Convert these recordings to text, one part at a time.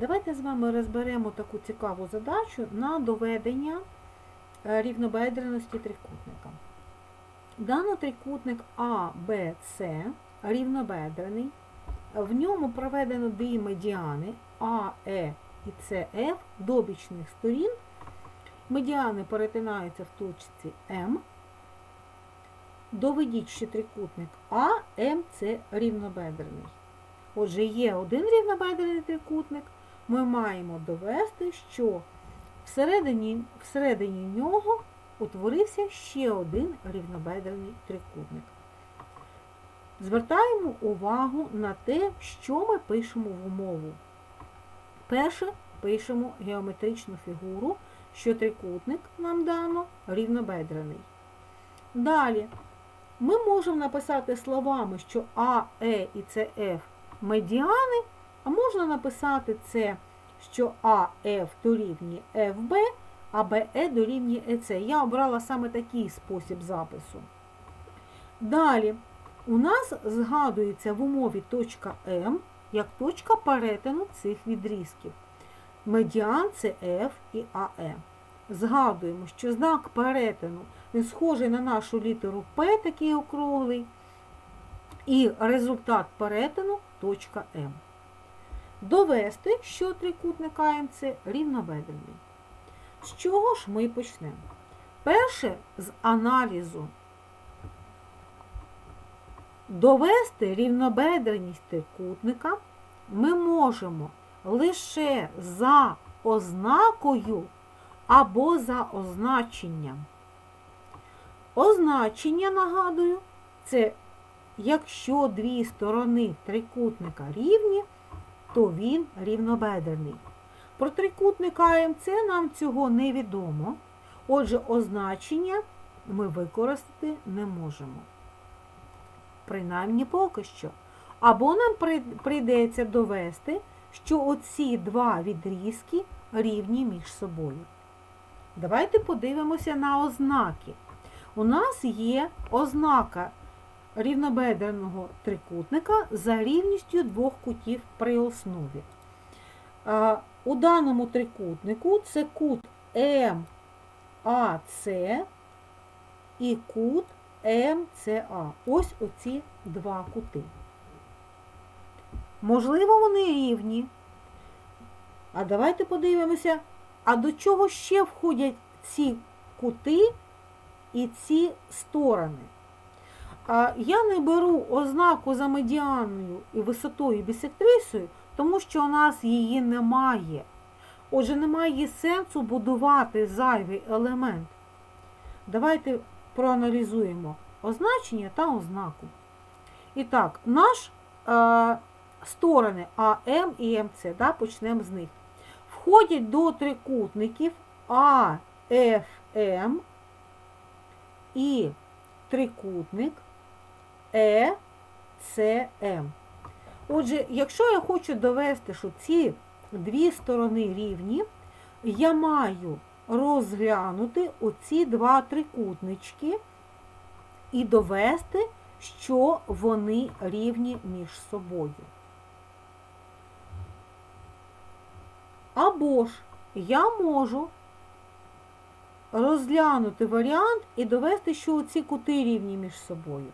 Давайте з вами розберемо таку цікаву задачу на доведення е, рівнобедреності трикутника. Даний трикутник А, Б, С рівнобедрений. В ньому проведено дві медіани А, Е і СФ добічних сторін. Медіани перетинаються в точці М. Доведіть, що трикутник А, М це рівнобедрений. Отже, є один рівнобедрений трикутник. Ми маємо довести, що всередині, всередині нього утворився ще один рівнобедрений трикутник. Звертаємо увагу на те, що ми пишемо в умову. Перше пишемо геометричну фігуру, що трикутник нам дано рівнобедрений. Далі ми можемо написати словами, що А, Е і СФ медіани, а можна написати це, що АФ дорівнює ФБ, а БЕ дорівнює ЕЦ. Я обрала саме такий спосіб запису. Далі, у нас згадується в умові точка М як точка перетину цих відрізків. Медіан це F і АЕ. Згадуємо, що знак перетину він схожий на нашу літеру П, такий округлий, і результат перетину точка М. Довести, що трикутник АМЦ рівнобедрений. З чого ж ми почнемо? Перше з аналізу. Довести рівнобедреність трикутника ми можемо лише за ознакою або за означенням. Означення, нагадую, це якщо дві сторони трикутника рівні, то він рівнобедрений. Про трикутник АМЦ нам цього не відомо. Отже, означення ми використати не можемо. Принаймні поки що. Або нам прийдеться довести, що оці два відрізки рівні між собою. Давайте подивимося на ознаки. У нас є ознака рівнобедреного трикутника за рівністю двох кутів при основі. У даному трикутнику це кут МАЦ і кут МЦА. Ось оці два кути. Можливо, вони рівні. А давайте подивимося, а до чого ще входять ці кути і ці сторони. Я не беру ознаку за медіаною і висотою бісектрисою, тому що у нас її немає. Отже, немає сенсу будувати зайвий елемент. Давайте проаналізуємо означення та ознаку. І так, наш е, сторони АМ і МЦ, да, почнемо з них, входять до трикутників АФМ і трикутник ЕЦМ. Отже, якщо я хочу довести, що ці дві сторони рівні, я маю розглянути оці два трикутнички і довести, що вони рівні між собою. Або ж я можу розглянути варіант і довести, що ці кути рівні між собою.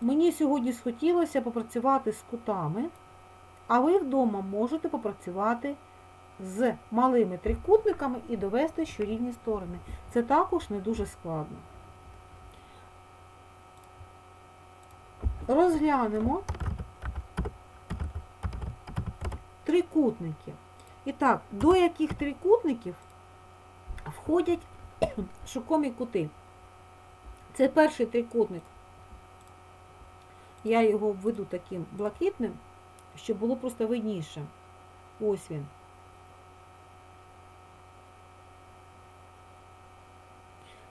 Мені сьогодні схотілося попрацювати з кутами, а ви вдома можете попрацювати з малими трикутниками і довести, що рівні сторони. Це також не дуже складно. Розглянемо трикутники. І так, до яких трикутників входять шокомі кути? Це перший трикутник. Я його введу таким блакитним, щоб було просто видніше. Ось він.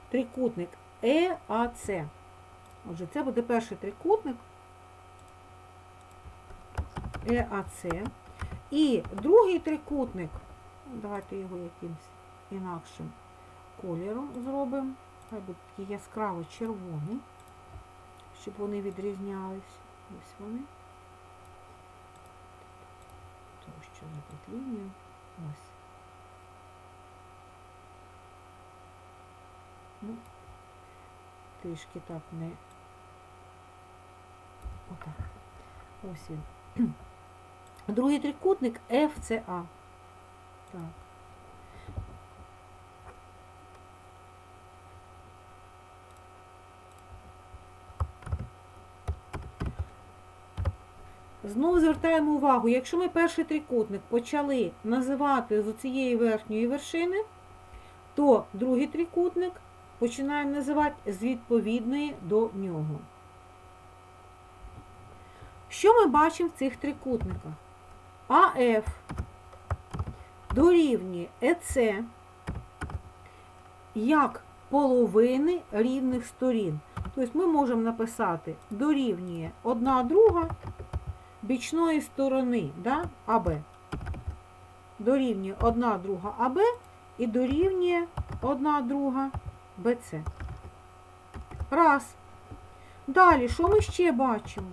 Трикутник ЕАЦ. Отже, це буде перший трикутник ЕАЦ. І другий трикутник, давайте його якимось інакшим кольором зробимо. Хай буде такий яскраво червоний, щоб вони відрізнялись. Ось вони. наприклад, лінію. Ось. Ну, трішки так не. Отак. Ось він. Другий трикутник FCA. Так. Знову звертаємо увагу, якщо ми перший трикутник почали називати з цієї верхньої вершини, то другий трикутник починаємо називати з відповідної до нього. Що ми бачимо в цих трикутниках? АФ дорівнює ЕЦ як половини рівних сторін. Тобто ми можемо написати дорівнює одна друга бічної сторони да, АБ. Дорівнює одна друга АБ і дорівнює одна друга БЦ. Раз. Далі, що ми ще бачимо?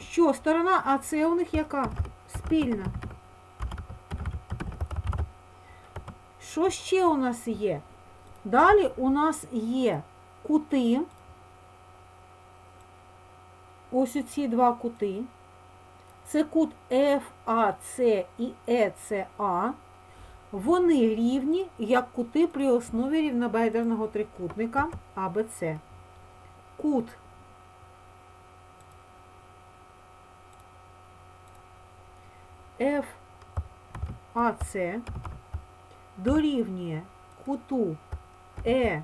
Що сторона АЦ у них яка? Спільна. Що ще у нас є? Далі у нас є кути. Ось ці два кути. Це кут FAC і ECA. Вони рівні, як кути при основі рівнобедерного трикутника ABC. Кут FAC дорівнює куту ECA,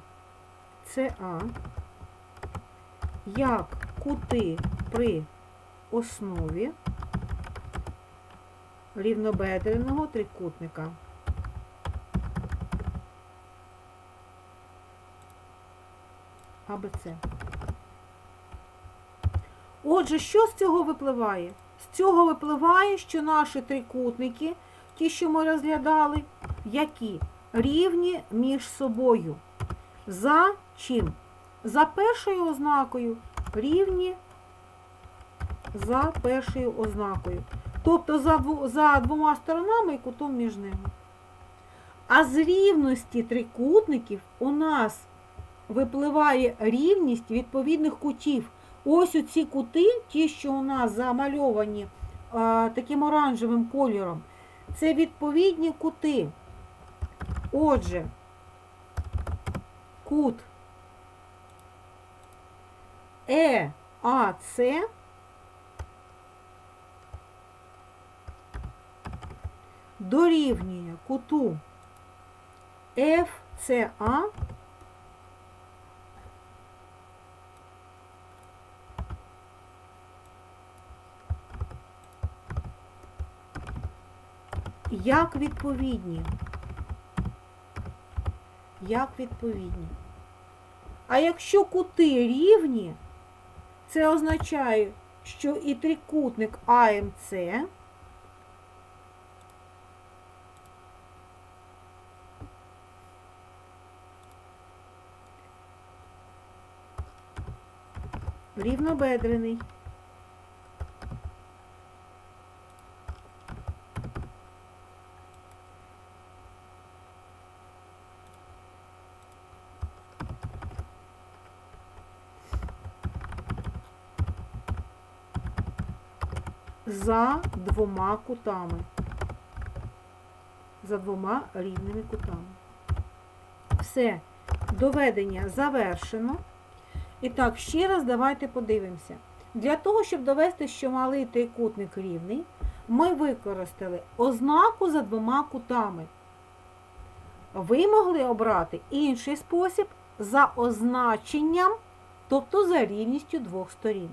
як кути при основі рівнобедреного трикутника. АБЦ. Отже, що з цього випливає? З цього випливає, що наші трикутники, ті, що ми розглядали, які рівні між собою. За чим? За першою ознакою рівні за першою ознакою. Тобто за, за двома сторонами і кутом між ними. А з рівності трикутників у нас випливає рівність відповідних кутів. Ось оці кути, ті, що у нас замальовані а, таким оранжевим кольором, це відповідні кути. Отже, кут ЕАЦ дорівнює куту FCA як відповідні. Як відповідні. А якщо кути рівні, це означає, що і трикутник АМЦ рівнобедрений. За двома кутами. За двома рівними кутами. Все, доведення завершено. І так, ще раз давайте подивимося. Для того, щоб довести, що малий трикутник рівний, ми використали ознаку за двома кутами. Ви могли обрати інший спосіб за означенням, тобто за рівністю двох сторін.